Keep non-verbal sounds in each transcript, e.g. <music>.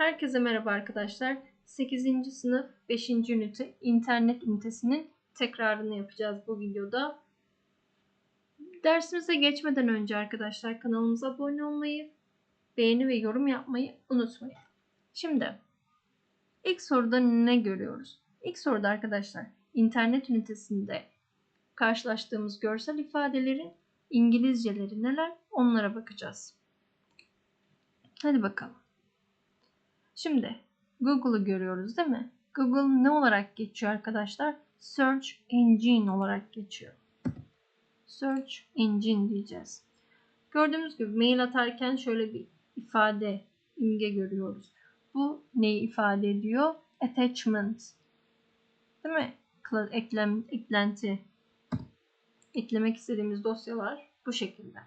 Herkese merhaba arkadaşlar. 8. sınıf 5. ünite internet ünitesinin tekrarını yapacağız bu videoda. Dersimize geçmeden önce arkadaşlar kanalımıza abone olmayı, beğeni ve yorum yapmayı unutmayın. Şimdi ilk soruda ne görüyoruz? İlk soruda arkadaşlar internet ünitesinde karşılaştığımız görsel ifadelerin İngilizceleri neler onlara bakacağız. Hadi bakalım. Şimdi Google'ı görüyoruz değil mi? Google ne olarak geçiyor arkadaşlar? Search Engine olarak geçiyor. Search Engine diyeceğiz. Gördüğümüz gibi mail atarken şöyle bir ifade, imge görüyoruz. Bu neyi ifade ediyor? Attachment. Değil mi? Eklem, eklenti. Eklemek istediğimiz dosyalar bu şekilde.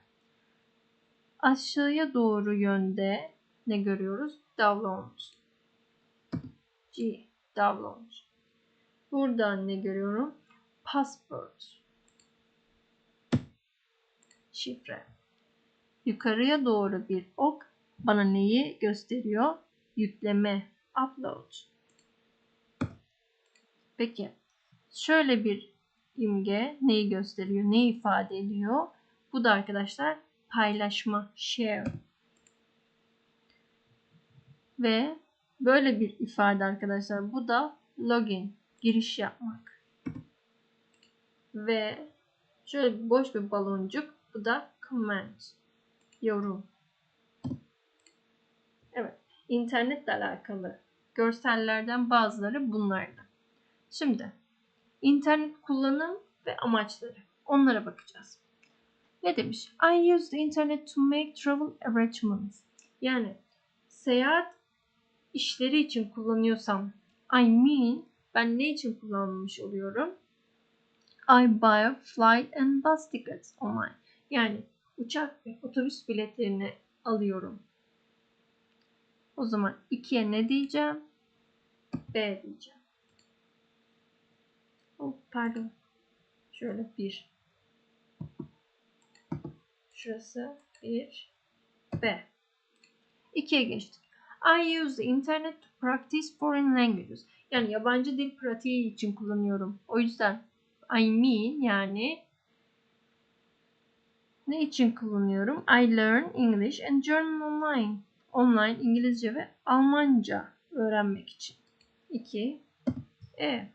Aşağıya doğru yönde ne görüyoruz? Download. G. Download. Buradan ne görüyorum? Password. Şifre. Yukarıya doğru bir ok bana neyi gösteriyor? Yükleme. Upload. Peki. Şöyle bir imge neyi gösteriyor? Neyi ifade ediyor? Bu da arkadaşlar paylaşma. Share. Ve böyle bir ifade arkadaşlar. Bu da login. Giriş yapmak. Ve şöyle boş bir baloncuk. Bu da comment. Yorum. Evet. İnternetle alakalı görsellerden bazıları bunlardı. Şimdi internet kullanım ve amaçları. Onlara bakacağız. Ne demiş? I use the internet to make travel arrangements. Yani seyahat işleri için kullanıyorsam I mean ben ne için kullanmış oluyorum? I buy flight and bus tickets online. Yani uçak ve otobüs biletlerini alıyorum. O zaman 2'ye ne diyeceğim? B diyeceğim. Oh, pardon. Şöyle bir. Şurası bir. B. 2'ye geçtik. I use the internet to practice foreign languages. Yani yabancı dil pratiği için kullanıyorum. O yüzden I mean yani ne için kullanıyorum? I learn English and German online. Online İngilizce ve Almanca öğrenmek için. 2 E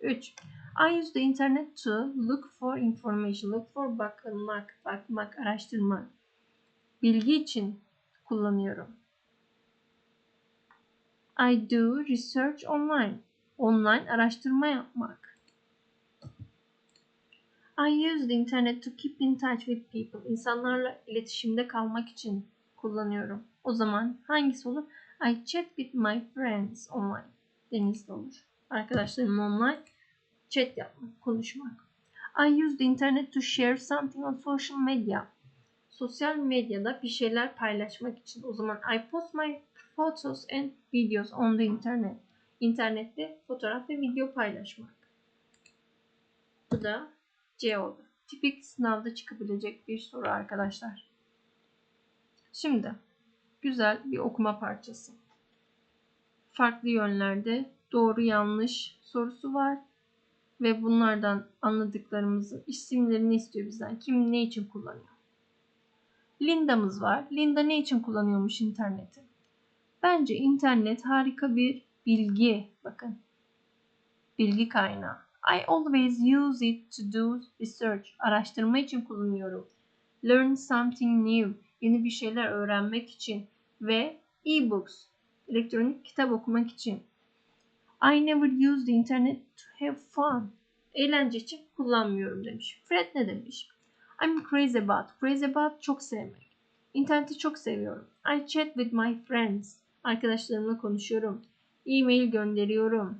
3 I use the internet to look for information. Look for bakılmak, bakmak, araştırmak. Bilgi için kullanıyorum. I do research online. Online araştırma yapmak. I use the internet to keep in touch with people. İnsanlarla iletişimde kalmak için kullanıyorum. O zaman hangisi olur? I chat with my friends online. Denizde olur. Arkadaşlarım online chat yapmak, konuşmak. I use the internet to share something on social media. Sosyal medyada bir şeyler paylaşmak için. O zaman I post my photos and videos on the internet. İnternette fotoğraf ve video paylaşmak. Bu da C oldu. Tipik sınavda çıkabilecek bir soru arkadaşlar. Şimdi güzel bir okuma parçası. Farklı yönlerde doğru yanlış sorusu var ve bunlardan anladıklarımızın isimlerini istiyor bizden. Kim ne için kullanıyor? Linda'mız var. Linda ne için kullanıyormuş interneti? Bence internet harika bir bilgi. Bakın. Bilgi kaynağı. I always use it to do research. Araştırma için kullanıyorum. Learn something new. Yeni bir şeyler öğrenmek için. Ve e-books. Elektronik kitap okumak için. I never use the internet to have fun. Eğlence için kullanmıyorum demiş. Fred ne demiş? I'm crazy about. Crazy about çok sevmek. İnterneti çok seviyorum. I chat with my friends. Arkadaşlarımla konuşuyorum. E-mail gönderiyorum.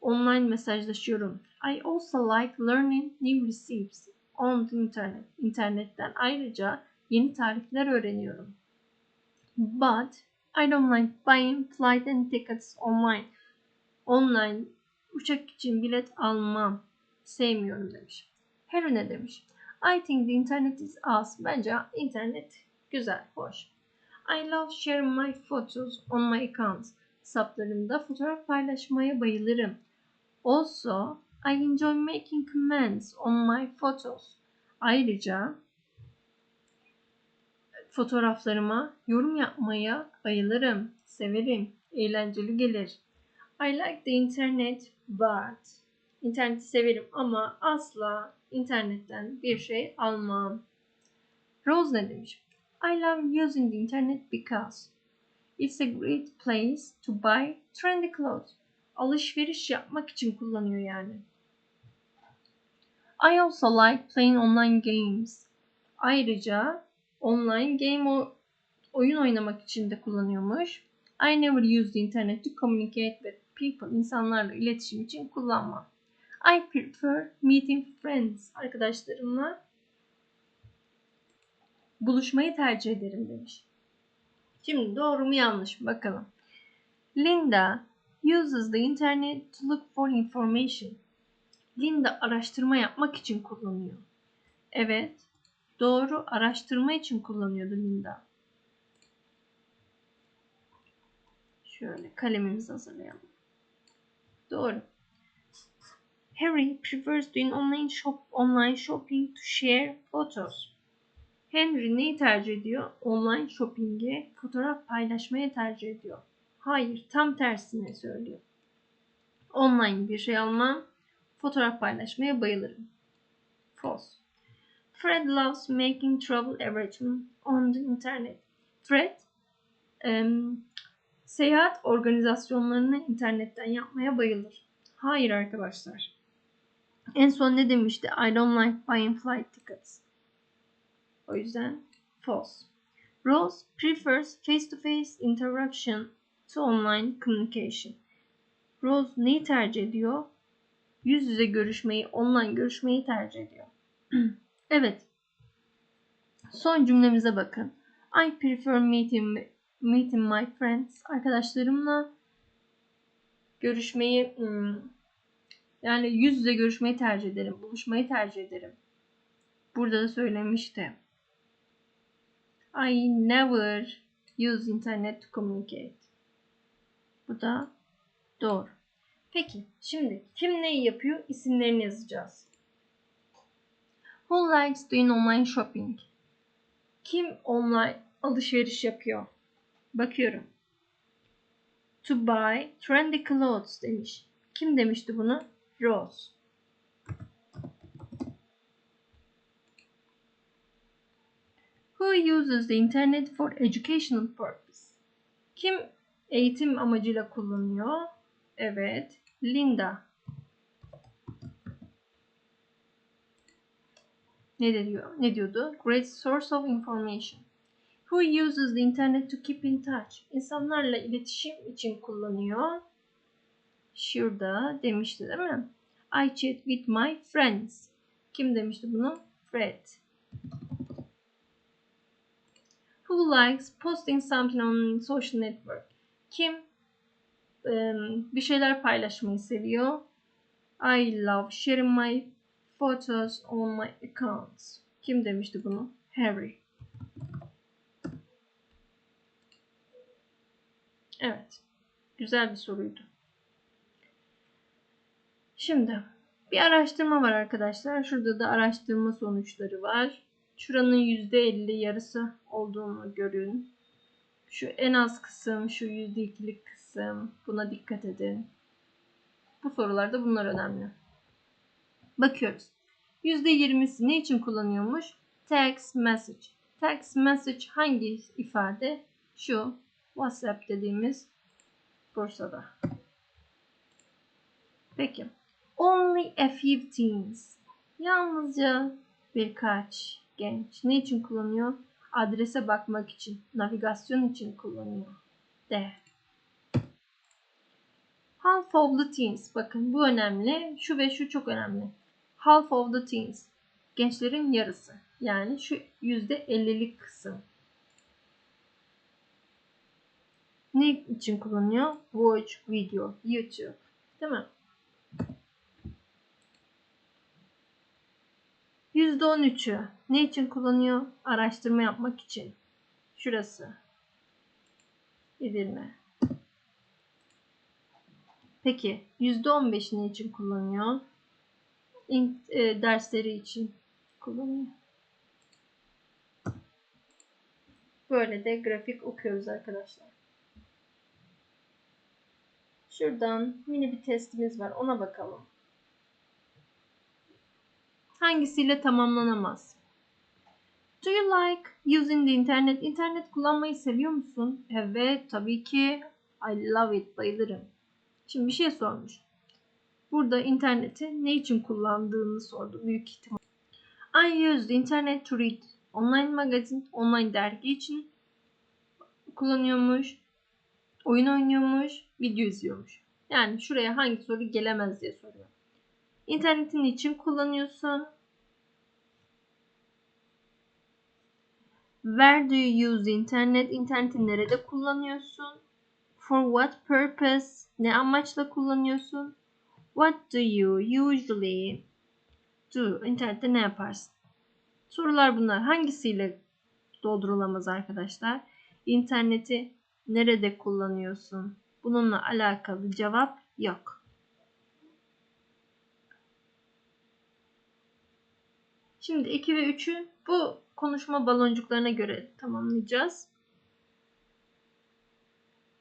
Online mesajlaşıyorum. I also like learning new recipes on the internet. İnternetten ayrıca yeni tarifler öğreniyorum. But I don't like buying flight and tickets online. Online uçak için bilet almam. Sevmiyorum demiş. Harry ne demiş? I think the internet is awesome. Bence internet güzel, hoş. I love sharing my photos on my account. Hesaplarımda fotoğraf paylaşmaya bayılırım. Also, I enjoy making comments on my photos. Ayrıca fotoğraflarıma yorum yapmaya bayılırım, severim, eğlenceli gelir. I like the internet but İnterneti severim ama asla internetten bir şey almam. Rose ne demiş? I love using the internet because it's a great place to buy trendy clothes. Alışveriş yapmak için kullanıyor yani. I also like playing online games. Ayrıca online game oyun oynamak için de kullanıyormuş. I never use the internet to communicate with people. İnsanlarla iletişim için kullanmam. I prefer meeting friends. Arkadaşlarımla buluşmayı tercih ederim demiş. Şimdi doğru mu yanlış mı bakalım. Linda uses the internet to look for information. Linda araştırma yapmak için kullanıyor. Evet, doğru araştırma için kullanıyordu Linda. Şöyle kalemimizi hazırlayalım. Doğru. Harry prefers doing online shop online shopping to share photos. Henry neyi tercih ediyor? Online shopping'i fotoğraf paylaşmaya tercih ediyor. Hayır, tam tersine söylüyor. Online bir şey almam, fotoğraf paylaşmaya bayılırım. False. Fred loves making travel arrangements on the internet. Fred um, seyahat organizasyonlarını internetten yapmaya bayılır. Hayır arkadaşlar. En son ne demişti? I don't like buying flight tickets. O yüzden false. Rose prefers face-to-face interaction to online communication. Rose neyi tercih ediyor? Yüz yüze görüşmeyi, online görüşmeyi tercih ediyor. <clears throat> evet. Son cümlemize bakın. I prefer meeting, meeting my friends. Arkadaşlarımla görüşmeyi hmm, yani yüz yüze görüşmeyi tercih ederim. Buluşmayı tercih ederim. Burada da söylemişti. I never use internet to communicate. Bu da doğru. Peki şimdi kim neyi yapıyor? İsimlerini yazacağız. Who likes doing online shopping? Kim online alışveriş yapıyor? Bakıyorum. To buy trendy clothes demiş. Kim demişti bunu? Rose. Who uses the internet for educational purpose? Kim eğitim amacıyla kullanıyor? Evet, Linda. Ne diyor? Ne diyordu? Great source of information. Who uses the internet to keep in touch? İnsanlarla iletişim için kullanıyor. Şurada demişti değil mi? I chat with my friends. Kim demişti bunu? Fred. Who likes posting something on social network? Kim um, bir şeyler paylaşmayı seviyor? I love sharing my photos on my accounts. Kim demişti bunu? Harry. Evet. Güzel bir soruydu. Şimdi bir araştırma var arkadaşlar. Şurada da araştırma sonuçları var. Şuranın %50 yarısı olduğunu görün. Şu en az kısım, şu %2'lik kısım. Buna dikkat edin. Bu sorularda bunlar önemli. Bakıyoruz. %20'si ne için kullanıyormuş? Text message. Text message hangi ifade? Şu WhatsApp dediğimiz Bursa'da. Peki. Only a few teens. Yalnızca birkaç genç. Ne için kullanıyor? Adrese bakmak için, navigasyon için kullanıyor. D. Half of the teens. Bakın bu önemli. Şu ve şu çok önemli. Half of the teens. Gençlerin yarısı. Yani şu %50'lik kısım. Ne için kullanıyor? Watch video, YouTube. Değil mi? %13'ü ne için kullanıyor? Araştırma yapmak için. Şurası. Edirne. Peki %15 ne için kullanıyor? İn- e, dersleri için kullanıyor. Böyle de grafik okuyoruz arkadaşlar. Şuradan mini bir testimiz var. Ona bakalım. Hangisiyle tamamlanamaz? Do you like using the internet? İnternet kullanmayı seviyor musun? Evet, tabii ki. I love it. Bayılırım. Şimdi bir şey sormuş. Burada interneti ne için kullandığını sordu büyük ihtimal. I use the internet to read. Online magazin, online dergi için kullanıyormuş. Oyun oynuyormuş, video izliyormuş. Yani şuraya hangi soru gelemez diye soruyor. İnternetin için kullanıyorsun? Where do you use internet? İnterneti nerede kullanıyorsun? For what purpose? Ne amaçla kullanıyorsun? What do you usually do? İnternette ne yaparsın? Sorular bunlar. Hangisiyle doldurulamaz arkadaşlar? İnterneti nerede kullanıyorsun? Bununla alakalı cevap yok. Şimdi 2 ve 3'ü bu konuşma baloncuklarına göre tamamlayacağız.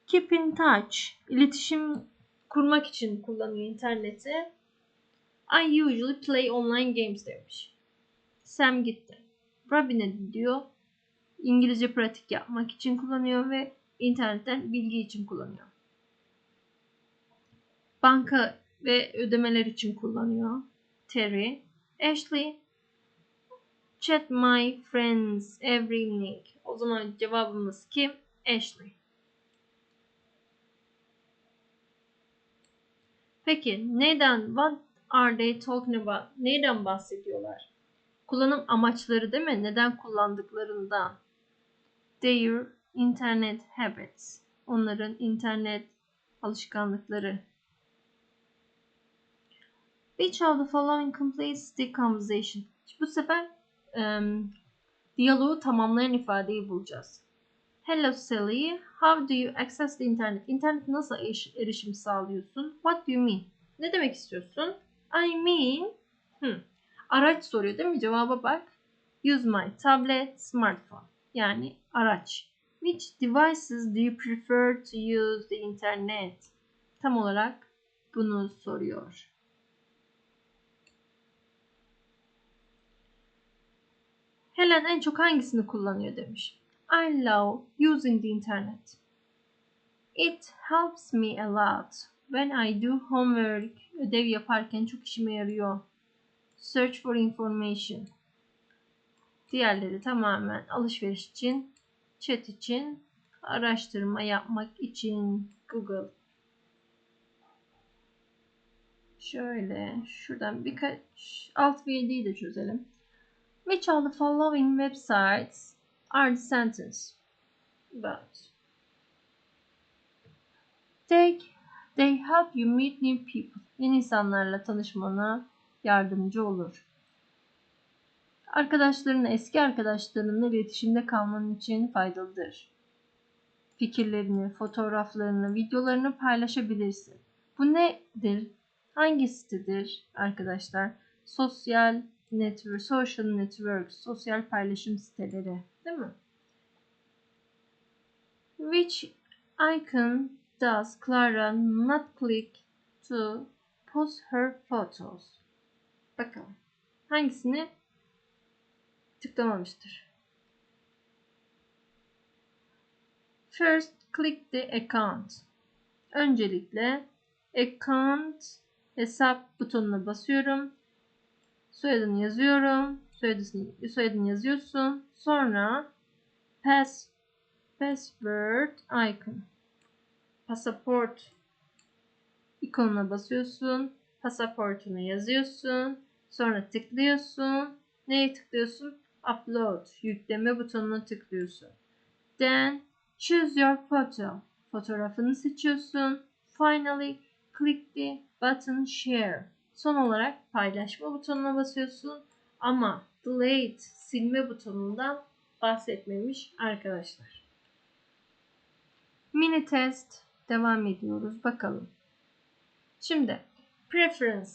Keep in touch. İletişim kurmak için kullanıyor interneti. I usually play online games demiş. Sam gitti. Robbie ne diyor? İngilizce pratik yapmak için kullanıyor ve internetten bilgi için kullanıyor. Banka ve ödemeler için kullanıyor. Terry. Ashley. Chat my friends every evening. O zaman cevabımız kim? Ashley. Peki neden? What are they talking about? Neyden bahsediyorlar? Kullanım amaçları değil mi? Neden kullandıklarından. Their internet habits. Onların internet alışkanlıkları. Which of the following completes the conversation? Bu sefer um, diyaloğu tamamlayan ifadeyi bulacağız. Hello Sally, how do you access the internet? İnternet nasıl eriş- erişim sağlıyorsun? What do you mean? Ne demek istiyorsun? I mean, hmm, araç soruyor değil mi? Cevaba bak. Use my tablet, smartphone. Yani araç. Which devices do you prefer to use the internet? Tam olarak bunu soruyor. Helen en çok hangisini kullanıyor demiş. I love using the internet. It helps me a lot when I do homework. Ödev yaparken çok işime yarıyor. Search for information. Diğerleri tamamen alışveriş için, chat için, araştırma yapmak için Google. Şöyle şuradan birkaç alt ve 7'yi de çözelim. Which of the following websites are the sentence about? They, they help you meet new people. Yeni insanlarla tanışmana yardımcı olur. Arkadaşlarınla, eski arkadaşlarınla iletişimde kalman için faydalıdır. Fikirlerini, fotoğraflarını, videolarını paylaşabilirsin. Bu nedir? Hangi sitedir arkadaşlar? Sosyal network, social network, sosyal paylaşım siteleri, değil mi? Which icon does Clara not click to post her photos? Bakalım. Hangisini tıklamamıştır? First click the account. Öncelikle account hesap butonuna basıyorum. Soyadını yazıyorum. Soyadını, soyadını yazıyorsun. Sonra pass password icon. Pasaport ikonuna basıyorsun. Pasaportunu yazıyorsun. Sonra tıklıyorsun. Neye tıklıyorsun? Upload. Yükleme butonuna tıklıyorsun. Then choose your photo. Fotoğrafını seçiyorsun. Finally click the button share. Son olarak paylaşma butonuna basıyorsun. Ama delete silme butonundan bahsetmemiş arkadaşlar. Mini test devam ediyoruz. Bakalım. Şimdi preference.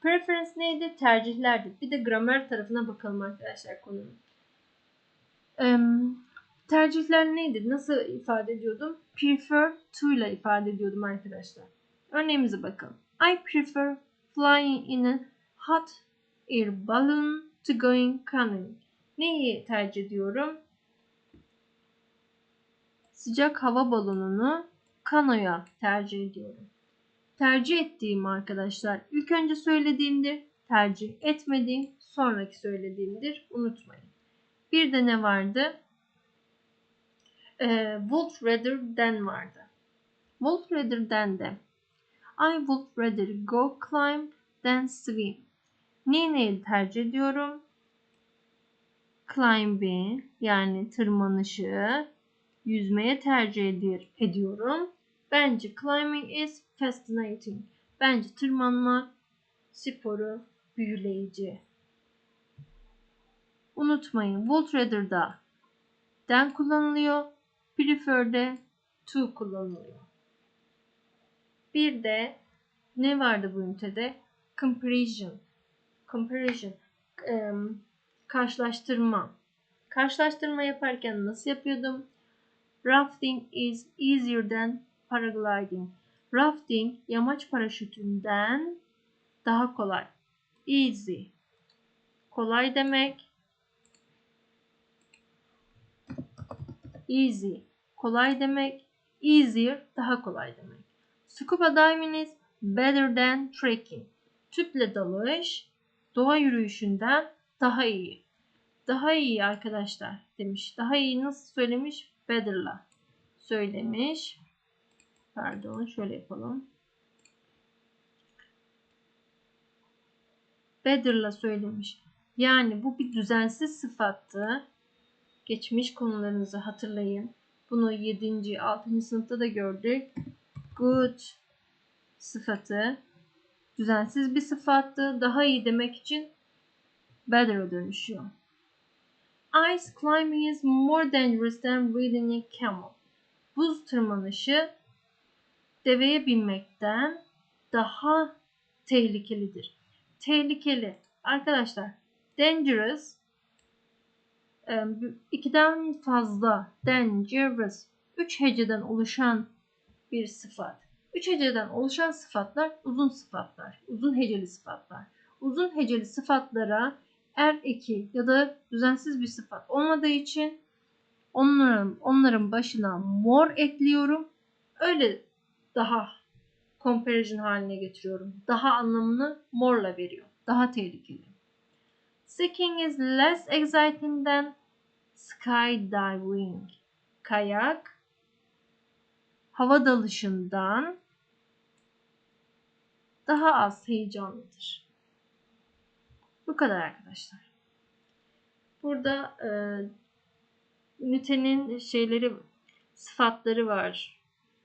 Preference neydi? Tercihlerdi. Bir de gramer tarafına bakalım arkadaşlar konunun. Ee, tercihler neydi? Nasıl ifade ediyordum? Prefer to ile ifade ediyordum arkadaşlar. Örneğimize bakalım. I prefer flying in a hot air balloon to going canoeing. Neyi tercih ediyorum? Sıcak hava balonunu kanoya tercih ediyorum. Tercih ettiğim arkadaşlar ilk önce söylediğimdir. Tercih etmediğim sonraki söylediğimdir. Unutmayın. Bir de ne vardı? Ee, would rather than vardı. Would rather than de I would rather go climb than swim. Neyi tercih ediyorum? Climbing yani tırmanışı yüzmeye tercih ed- ediyorum. Bence climbing is fascinating. Bence tırmanma sporu büyüleyici. Unutmayın would rather'da den kullanılıyor. Prefer'de to kullanılıyor. Bir de ne vardı bu ünitede? Comparison. Comparison. Ee, karşılaştırma. Karşılaştırma yaparken nasıl yapıyordum? Rafting is easier than paragliding. Rafting yamaç paraşütünden daha kolay. Easy. Kolay demek. Easy. Kolay demek. Easier daha kolay demek. Scuba diving is better than trekking. Tüple dalış doğa yürüyüşünden daha iyi. Daha iyi arkadaşlar demiş. Daha iyi nasıl söylemiş? Better'la söylemiş. Pardon şöyle yapalım. Better'la söylemiş. Yani bu bir düzensiz sıfattı. Geçmiş konularınızı hatırlayın. Bunu 7. 6. sınıfta da gördük. Good sıfatı düzensiz bir sıfattı. Daha iyi demek için better'a dönüşüyor. Ice climbing is more dangerous than riding a camel. Buz tırmanışı deveye binmekten daha tehlikelidir. Tehlikeli. Arkadaşlar dangerous ikiden fazla dangerous üç heceden oluşan bir sıfat. Üç heceden oluşan sıfatlar uzun sıfatlar. Uzun heceli sıfatlar. Uzun heceli sıfatlara er eki ya da düzensiz bir sıfat olmadığı için onların onların başına more ekliyorum. Öyle daha comparison haline getiriyorum. Daha anlamını more'la veriyor. Daha tehlikeli. Skiing is less exciting than skydiving. Kayak hava dalışından daha az heyecanlıdır. Bu kadar arkadaşlar. Burada e, ünitenin şeyleri, sıfatları var.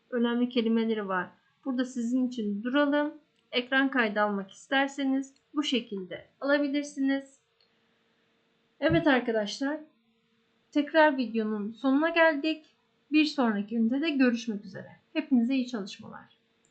Önemli kelimeleri var. Burada sizin için duralım. Ekran kaydı almak isterseniz bu şekilde alabilirsiniz. Evet arkadaşlar. Tekrar videonun sonuna geldik. Bir sonraki ünitede görüşmek üzere. Hepinize iyi çalışmalar.